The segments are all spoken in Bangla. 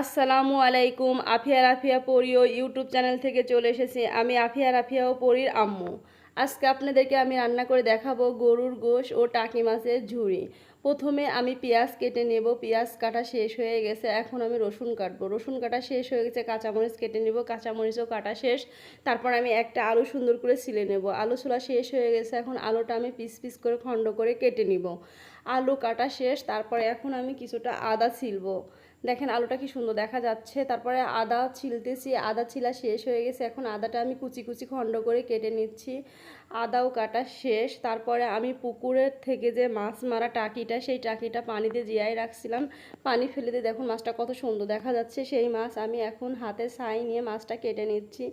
আসসালামু আলাইকুম, আফিয়া রাফিয়া পড়িও ইউটিউব চ্যানেল থেকে চলে এসেছি। আমি আফিয়া রাফিয়া ও আম্মু। আজকে আপনাদেরকে আমি রান্না করে দেখাবো গরুর গোশ ও টাকি মাছের ঝুড়ি। প্রথমে আমি পেঁয়াজ কেটে নেব, পেঁয়াজ কাটা শেষ হয়ে গেছে, এখন আমি রসুন কাটবো। রসুন কাটা শেষ হয়ে গেছে, কাঁচামরিচ কেটে নেব, কাঁচামরিচও কাটা শেষ। তারপর আমি একটা আলু সুন্দর করে ছিলে নেব। আলু ছোলা শেষ হয়ে গেছে, এখন আলুটা আমি পিস পিস করে, খণ্ড করে কেটে নিব। আলু কাটা শেষ, তারপরে এখন আমি কিছুটা আদা ছিলবো। দেখেন আলুটা কি সুন্দর দেখা যাচ্ছে। তারপরে আদা ছিলতেছি, আদা ছিলা শেষ হয়ে গেছে, এখন আদাটা আমি কুচি কুচি খণ্ড করে কেটে নিচ্ছি। আদাও কাটা শেষ, তারপরে আমি পুকুরের থেকে যে মাছ মারা টাকিটা সেই টাকিটা পানিতে জিয়াই রাখছিলাম। পানি ফেলে দিয়ে দেখুন মাছটা কত সুন্দর দেখা যাচ্ছে। সেই মাছ আমি এখন হাতে ছাই নিয়ে মাছটা কেটে নিচ্ছি।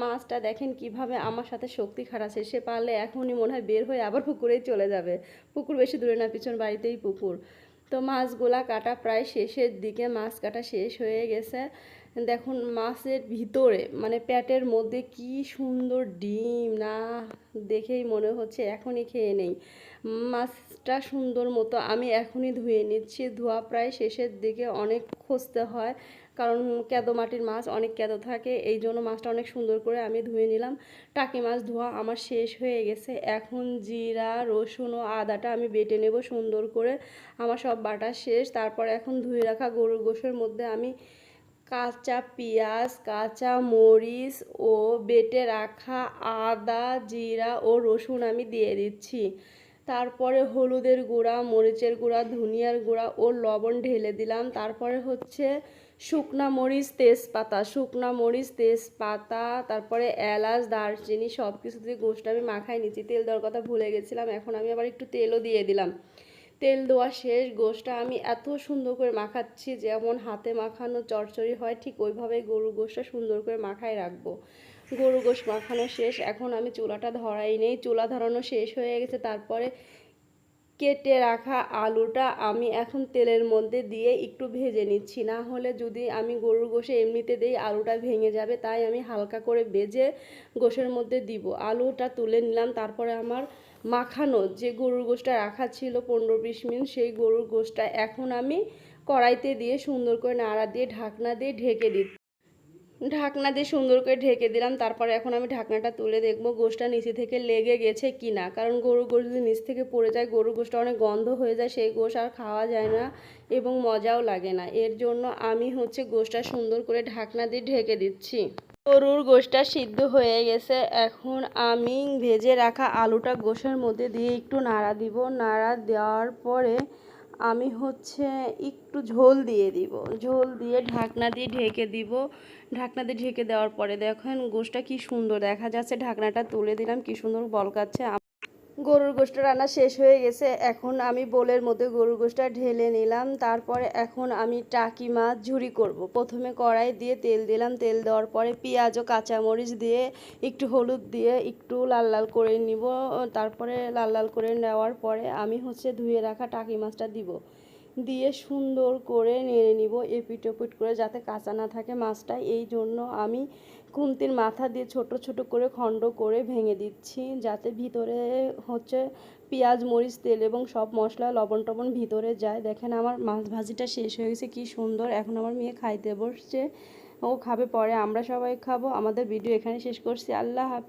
মাছটা দেখেন কীভাবে আমার সাথে শক্তি খাটাচ্ছে। সে পারলে এখনই মনে হয় বের হয়ে আবার পুকুরেই চলে যাবে। পুকুর বেশি দূরে না, পিছন বাড়িতেই পুকুর। তো মাছগুলা কাটা প্রায় শেষের দিকে, মাছ কাটা শেষ হয়ে গেছে। দেখুন, মাছের ভিতরে মানে প্যাটের মধ্যে কি সুন্দর ডিম, না, দেখেই মনে হচ্ছে এখনই খেয়ে নেই। মাছটা সুন্দর মতো আমি এখনই ধুয়ে নিচ্ছি, ধোয়া প্রায় শেষের দিকে অনেক খুঁজতে হয়, কারণ কেদো মাটির মাছ অনেক কেদো থাকে, এই জন্য মাছটা অনেক সুন্দর করে আমি ধুয়ে নিলাম। টাকি মাছ ধোয়া আমার শেষ হয়ে গেছে, এখন জিরা, রসুন ও আদাটা আমি বেটে নেব সুন্দর করে, আমার সব বাটা শেষ, তারপর এখন ধুয়ে রাখা গরুর গোশের মধ্যে আমি কাঁচা পেঁয়াজ, কাঁচা মরিচ ও বেটে রাখা আদা, জিরা ও রসুন আমি দিয়ে দিচ্ছি। তারপরে হলুদের গুঁড়া, মরিচের গুঁড়া, ধনিয়ার গুঁড়া ও লবণ ঢেলে দিলাম। তারপরে হচ্ছে শুকনা মরিচ, তেজপাতা। শুকনা মরিচ, তেজপাতা, তারপরে এলাচ, দারচিনি সব কিছু দিয়ে গোষ্ঠটা আমি মাখাই নিচ্ছি তেল দেওয়ার কথা ভুলে গেছিলাম, এখন আমি আবার একটু তেলও দিয়ে দিলাম। তেল দেওয়া শেষ, গোশটা আমি এত সুন্দর করে মাখাচ্ছি, যেমন হাতে মাখানো চরচড়ি হয়, ঠিক ওইভাবে গরুর গোশটা সুন্দর করে মাখায় রাখব। গরু গোশ মাখানো শেষ, এখন আমি চুলাটা ধরাই নেই, চুলা ধরানো শেষ হয়ে গেছে, তারপরে কেটে রাখা আলুটা আমি এখন তেলের মধ্যে দিয়ে একটু ভেজে নিচ্ছি, না হলে যদি আমি গরুর গোশে এমনিতে দিই আলুটা ভেঙে যাবে, তাই আমি হালকা করে ভেজে গোশের মধ্যে দিব। আলুটা তুলে নিলাম, তারপরে আমার মাখানো যে গরুর গোশটা রাখা ছিল পনেরো বিশ মিনিট, সেই গরুর গোশটা এখন আমি কড়াইতে দিয়ে সুন্দর করে নাড়া দিয়ে, ঢাকনা দিয়ে ঢেকে দিচ্ছি ঢাকনা দিয়ে সুন্দর করে ঢেকে দিলাম, তারপরে এখন আমি ঢাকনাটা তুলে দেখব গোশটা নিচে থেকে লেগে গেছে কি না কারণ গরুর গোশ যদি নিচ থেকে পড়ে যায়, গরুর গোশটা অনেক গন্ধ হয়ে যায়, সেই গোশ আর খাওয়া যায় না এবং মজাও লাগে না। এর জন্য আমি হচ্ছে গোশটা সুন্দর করে ঢাকনা দিয়ে ঢেকে দিচ্ছি। গরুর গোশটা সিদ্ধ হয়ে গেছে। এখন আমি ভেজে রাখা আলুটা গোশের মধ্যে দিয়ে একটু নাড়া দিব। নাড়া দেওয়ার পরে আমি হচ্ছে একটু ঝোল দিয়ে দিব। ঝোল দিয়ে ঢাকনা দিয়ে ঢেকে দিব। ঢাকনা দিয়ে ঢেকে দেওয়ার পরে দেখেন গোশটা কি সুন্দর দেখা যাচ্ছে। ঢাকনাটা তুলে দিলাম। কি সুন্দর বলকাচ্ছে গরুর গোশটা রান্না শেষ হয়ে গেছে। এখন আমি বোলের মধ্যে গরুর গোষ্ঠটা ঢেলে নিলাম। তারপরে এখন আমি টাকি মাছ ঝুরি করব। প্রথমে কড়াই দিয়ে তেল দিলাম। তেল দেওয়ার পরে পেঁয়াজ ও কাঁচামরিচ দিয়ে একটু হলুদ দিয়ে একটু লাল লাল করে নিব। তারপরে লাল লাল করে নেওয়ার পরে আমি হচ্ছে ধুয়ে রাখা টাকি মাছটা দিব। দিয়ে সুন্দর করে নেড়ে নিব এপিট ওপিট করে যাতে কাঁচা না থাকে মাছটা। এই জন্য আমি কুন্তির মাথা দিয়ে ছোট ছোট করে খণ্ড করে ভেঙে দিচ্ছি যাতে ভিতরে হচ্ছে পেঁয়াজ, মরিচ, তেল এবং সব মশলা লবণ টবণ ভিতরে যায়। দেখেন আমার মাছ ভাজিটা শেষ হয়ে গেছে, কি সুন্দর। এখন আমার মেয়ে খাইতে বসছে, ও খাবে পরে, আমরা সবাই খাব। আমাদের ভিডিও এখানে শেষ করছি। আল্লাহ হাফিজ।